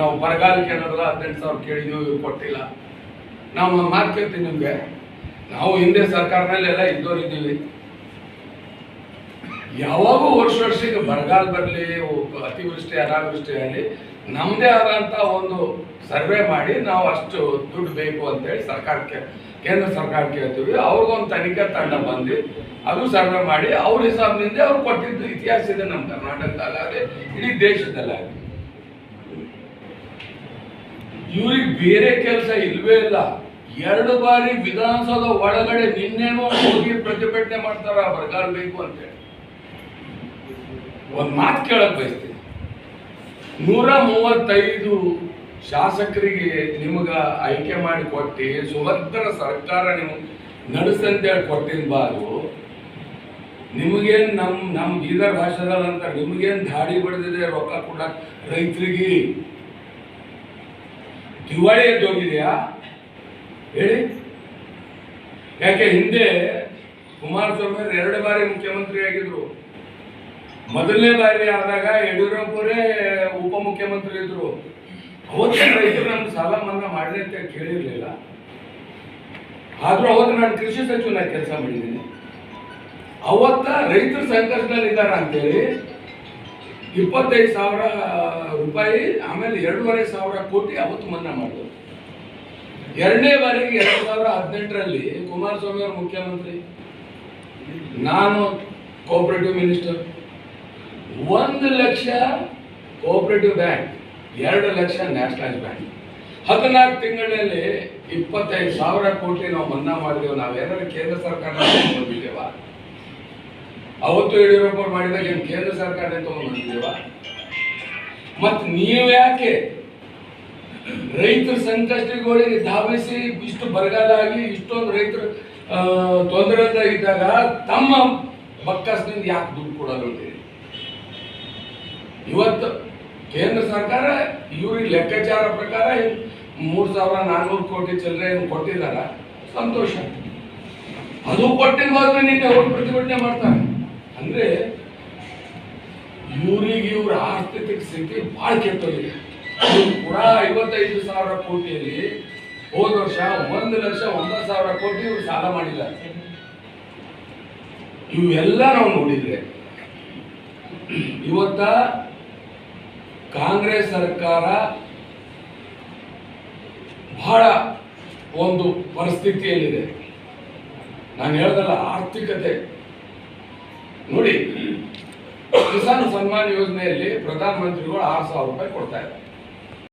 ನಾವು ಬರಗಾಲಕ್ಕೆ ಏನಾದ್ರಲ್ಲ ಹದಿನೆಂಟು ಸಾವಿರ ಕೇಳಿದ್ವಿ, ಇವ್ರು ಕೊಟ್ಟಿಲ್ಲ. ನಾವು ಮಾತು ಕೇಳ್ತೀವಿ ನಿಮಗೆ. ನಾವು ಹಿಂದೆ ಸರ್ಕಾರದಲ್ಲಿ ಎಲ್ಲ ಇದ್ದವರಿದ್ದೀವಿ ಯಾವಾಗೂ ವರ್ಷ ವರ್ಷಕ್ಕೆ ಬರಗಾಲ ಬರಲಿ, ಅತಿವೃಷ್ಟಿ, ಅನಾವೃಷ್ಟಿ ಆಗಲಿ ನಮ್ಮದೇ ಆದಂಥ ಒಂದು ಸರ್ವೆ ಮಾಡಿ ನಾವು ಅಷ್ಟು ದುಡ್ಡು ಬೇಕು ಅಂತೇಳಿ ಸರ್ಕಾರಕ್ಕೆ, ಕೇಂದ್ರ ಸರ್ಕಾರಕ್ಕೆ ಹೇಳ್ತೀವಿ. ಅವ್ರಿಗೊಂದು ತನಿಖಾ ತಂಡ ಬಂದು ಅದು ಸರ್ವೆ ಮಾಡಿ ಅವ್ರ ಹಿಸಾಬ್ನಿಂದ ಅವ್ರು ಕೊಟ್ಟಿದ್ದು ಇತಿಹಾಸ ಇದೆ ನಮ್ಮ ಕರ್ನಾಟಕದಲ್ಲಾಗಲಿ, ಇಡೀ ದೇಶದಲ್ಲಾಗಲಿ. ಇವ್ರಿಗೆ ಬೇರೆ ಕೆಲಸ ಇಲ್ವೇ ಇಲ್ಲ. ಎರಡು ಬಾರಿ ವಿಧಾನಸೌಧ ಒಳಗಡೆ ನಿನ್ನೆನೂ ಹೋಗಿ ಪ್ರತಿಭಟನೆ ಮಾಡ್ತಾರ ಬರಗಾಲ ಬೇಕು ಅಂತೇಳಿ ಒಂದ್ ಮಾತು ಕೇಳಕ್ ಬಯಸ್ತೀನಿ. ನೂರ ಮೂವತ್ತೈದು ಶಾಸಕರಿಗೆ ನಿಮಗ ಆಯ್ಕೆ ಮಾಡಿ ಕೊಟ್ಟು, ಸುಭದ್ರ ಸರ್ಕಾರ ನೀವು ನಡೆಸಂತೇಳಿ ಕೊಟ್ಟಿನ ಬಾರು, ನಿಮಗೇನು ನಮ್ಮ ನಮ್ಮ ಬೀದರ್ ಭಾಷೆದಲ್ಲ ಅಂತ ನಿಮಗೇನ್ ದಾಡಿ ಬಡ್ದಿದೆ ರೊಕ್ಕ ಕೊಡಕ್ಕೆ ರೈತರಿಗೆ? ದಿವಾಳಿ ಎದ್ದೋಗಿದೆಯಾ ಹೇಳಿ. ಯಾಕೆ ಹಿಂದೆ ಕುಮಾರಸ್ವಾಮಿ ಅವರು ಎರಡು ಬಾರಿ ಮುಖ್ಯಮಂತ್ರಿ ಆಗಿದ್ರು. ಮೊದಲನೇ ಬಾರಿ ಆದಾಗ ಯಡಿಯೂರಪ್ಪರೇ ಉಪಮುಖ್ಯಮಂತ್ರಿ ಇದ್ರು. ಅವತ್ತಿನ ರೈತರು ನಮ್ಗೆ ಸಾಲ ಮನ್ನಾ ಮಾಡಲಿ ಅಂತ ಕೇಳಿರ್ಲಿಲ್ಲ. ಆದ್ರೂ ಅವತ್ತು ನಾನು ಕೃಷಿ ಸಚಿವನಾಗಿ ಕೆಲಸ ಮಾಡಿದ್ದೀನಿ. ಅವತ್ತ ರೈತರು ಸಂಕಷ್ಟದಲ್ಲಿ ಇದ್ದಾರ ಅಂತೇಳಿ ಇಪ್ಪತ್ತೈದು ಸಾವಿರ ರೂಪಾಯಿ, ಆಮೇಲೆ ಎರಡೂವರೆ ಸಾವಿರ ಕೋಟಿ ಅವತ್ತು ಮನ್ನಾ ಮಾಡಿದ್ರು ಎರಡನೇ ಬಾರಿಗೆ ಎರಡು ಸಾವಿರ ಹದಿನೆಂಟರಲ್ಲಿ ಕುಮಾರಸ್ವಾಮಿ ಅವರು ಮುಖ್ಯಮಂತ್ರಿ, ನಾನು ಕೋಆಪರೇಟಿವ್ ಮಿನಿಸ್ಟರ್ ಒಂದು ಲಕ್ಷ ಕೋಆಪರೇಟಿವ್ ಬ್ಯಾಂಕ್ ಎರಡು ಲಕ್ಷ ನ್ಯಾಷನಲೈಸ್ ಬ್ಯಾಂಕ್ ಹದಿನಾಲ್ಕು ತಿಂಗಳಲ್ಲಿ ಇಪ್ಪತ್ತೈದು ಸಾವಿರ ಕೋಟಿ ನಾವು ಮನ್ನಾ ಮಾಡಿದೆವು. ನಾವೇನಾದ್ರು ಕೇಂದ್ರ ಸರ್ಕಾರ ಅವತ್ತು ಯಡಿಯೂರಪ್ಪ ಮಾಡಿದಾಗ ಏನು ಕೇಂದ್ರ ಸರ್ಕಾರ ತಗೊಂಡ್ಬಂದಿದ್ದೀವ ಮತ್ತು ನೀವು ಯಾಕೆ ರೈತರ ಸಂಕಷ್ಟಗಳಿಗೆ ಧಾವಿಸಿ ಇಷ್ಟು ಬರಗಾಲ ಆಗಿ ಇಷ್ಟೊಂದು ರೈತರು ತೊಂದರೆ ಇದ್ದಾಗ ತಮ್ಮ ಬಕ್ಕಸ್ನಿಂದ ಯಾಕೆ ದುಡ್ಡು ಕೊಡೋದು ಇವತ್ತು ಕೇಂದ್ರ ಸರ್ಕಾರ ಇವ್ರಿಗೆ ಲೆಕ್ಕಾಚಾರ ಪ್ರಕಾರ ಮೂರು ಸಾವಿರ ನಾನ್ನೂರು ಕೋಟಿ ಚಿಲ್ಲರೆ ಏನು ಕೊಟ್ಟಿದಾರ ಸಂತೋಷ. ಅದು ಕೊಟ್ಟಿದ್ ಮಾತ್ರ ನಿನ್ನೆ ಅವ್ರು ಪ್ರತಿಭಟನೆ ಮಾಡ್ತಾರೆ. ಅಂದ್ರೆ ಇವರಿಗೆ ಇವರ ಆರ್ಥಿಕ ಸ್ಥಿತಿ ಭಾಳ ಕೆಟ್ಟೋಗಿದೆ. ಕೂಡ ಐವತ್ತೈದು ಸಾವಿರ ಕೋಟಿಯಲ್ಲಿ ಹೋದ ವರ್ಷ ಒಂದು ಲಕ್ಷ ಒಂಬತ್ತು ಸಾವಿರ ಕೋಟಿ ಇವರು ಸಾಲ ಮಾಡಿದ್ದಾರೆ. ಇವೆಲ್ಲ ನಾವು ನೋಡಿದ್ರೆ ಇವತ್ತ ಕಾಂಗ್ರೆಸ್ ಸರ್ಕಾರ ಬಹಳ ಒಂದು ಪರಿಸ್ಥಿತಿಯಲ್ಲಿದೆ. ನಾನು ಹೇಳ್ದಲ್ಲ ಆರ್ಥಿಕತೆ ನೋಡಿ ಕಿಸಾನ್ ಸನ್ಮಾನ್ ಯೋಜನೆಯಲ್ಲಿ ಪ್ರಧಾನಮಂತ್ರಿಗಳು ಆರು ಸಾವಿರ ರೂಪಾಯಿ ಕೊಡ್ತಾ ಇದ್ದಾರೆ.